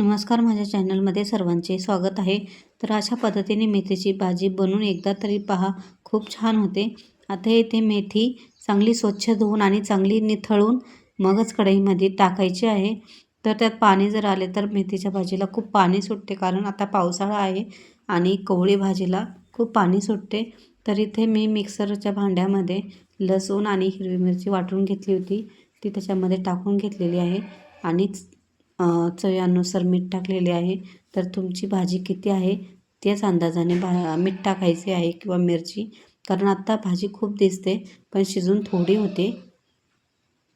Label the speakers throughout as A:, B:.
A: नमस्कार माझ्या चॅनलमध्ये सर्वांचे स्वागत आहे. तर अशा पद्धतीने मेथीची भाजी बनवून एकदा तरी पहा खूप छान होते. आता इथे मेथी चांगली स्वच्छ धुवून आणि चांगली निथळून मगच कढईमध्ये टाकायची आहे. तर त्यात पाणी जर आले तर मेथीच्या भाजीला खूप पाणी सुटते कारण आता पावसाळा आहे आणि कवळी भाजीला खूप पाणी सुटते. तर इथे मी मिक्सरच्या भांड्यामध्ये लसूण आणि हिरवी मिरची वाटून घेतली होती. ती त्याच्यामध्ये टाकून घेतलेली आहे आणि चव्यानुसार मीठ टाकलेले आहे. तर तुमची भाजी किती आहे? त्याच अंदाजाने भा मीठ टाकायचे आहे किंवा मिरची. कारण आत्ता भाजी खूप दिसते पण शिजून थोडी होते.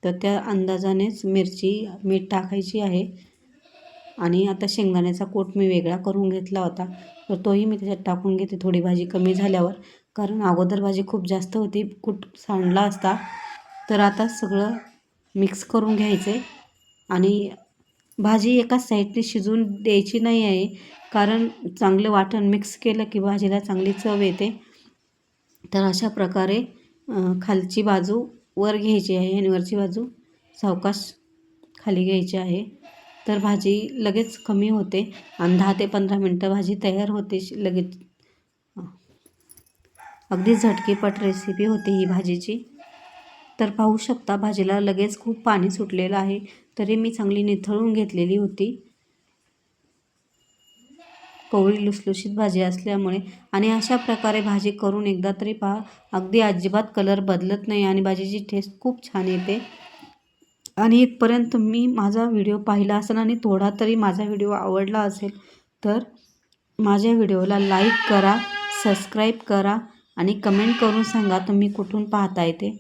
A: तर त्या अंदाजानेच मिरची मीठ टाकायची आहे. आणि आता शेंगदाण्याचा कोट मी वेगळा करून घेतला होता. तर तोही मी त्याच्यात टाकून घेते थोडी भाजी कमी झाल्यावर. कारण अगोदर भाजी खूप जास्त होती कूट सांडला असता. तर आता सगळं मिक्स करून घ्यायचे. आणि भाजी एकाच साईडने शिजवून द्यायची नाही आहे कारण चांगलं वाटण मिक्स केलं की भाजीला चांगली चव येते. तर अशा प्रकारे खालची बाजू वर घ्यायची आहे आणि वरची बाजू सावकाश खाली घ्यायची आहे. तर भाजी लगेच कमी होते आणि दहा ते पंधरा मिनटं भाजी तयार होते लगेच. अगदी झटकीपट रेसिपी होती ही भाजीची. तर पाहू शकता भाजीला लगेच खूप पाणी सुटलेलं आहे. तरी मी चांगली निथळून घेतलेली होती. कोवळी लुसलुशीत भाजी असल्यामुळे. आणि अशा प्रकारे भाजी करून एकदा तरी पहा. अगदी अजिबात कलर बदलत नाही आणि भाजीची टेस्ट खूप छान येते. आणि इथपर्यंत तुम्ही माझा व्हिडिओ पाहिला असेल आणि थोडा तरी माझा व्हिडिओ आवडला असेल तर माझ्या व्हिडिओला लाईक करा सबस्क्राईब करा आणि कमेंट करून सांगा तुम्ही कुठून पाहताय ते.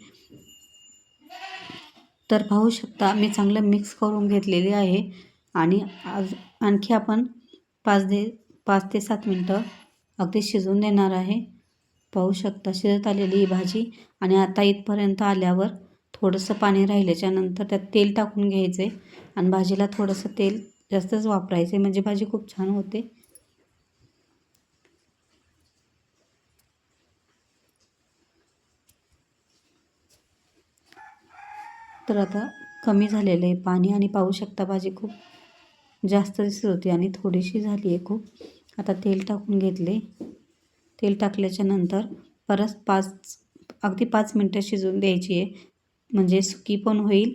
A: तर पाहू शकता मी चांगलं मिक्स करून घेतलेली आहे. आणि आज आणखी आपण पाच दे पाच ते सात मिनटं अगदी शिजून देणार आहे. पाहू शकता शिजत आलेली ही भाजी. आणि आता इथपर्यंत आल्यावर थोडंसं पाणी राहिल्याच्या नंतर त्यात तेल टाकून घ्यायचे. आणि भाजीला थोडंसं तेल जास्तच वापरायचे. म्हणजे भाजी खूप छान होते. तर आता कमी झालेलं आहे. पाणी आणि पाहू शकता भाजी खूप जास्त दिसत होती आणि थोडीशी झाली आहे खूप. आता तेल टाकून घेतले. तेल टाकल्याच्या नंतर परत पाच अगदी पाच मिनटं शिजवून द्यायची आहे. म्हणजे सुकी पण होईल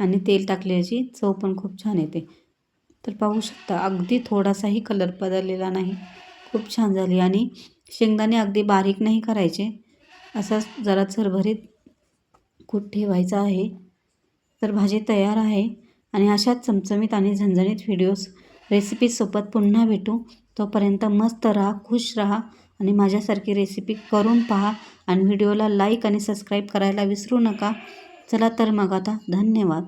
A: आणि तेल टाकल्याची चव पण खूप छान येते. तर पाहू शकता अगदी थोडासाही कलर बदललेला नाही. खूप छान झाली आणि शेंगदाणे अगदी बारीक नाही करायचे. असाच जरा चरभरीत कूट ठेवायचा आहे. तर भाजी तयार आहे आणि अशाच चमचमीत आणि झणझणीत व्हिडिओज रेसिपीसोबत पुन्हा भेटू. तोपर्यंत मस्त राहा खुश राहा आणि माझ्यासारखी रेसिपी करून पहा आणि व्हिडिओला लाईक आणि सबस्क्राईब करायला विसरू नका. चला तर मग आता धन्यवाद.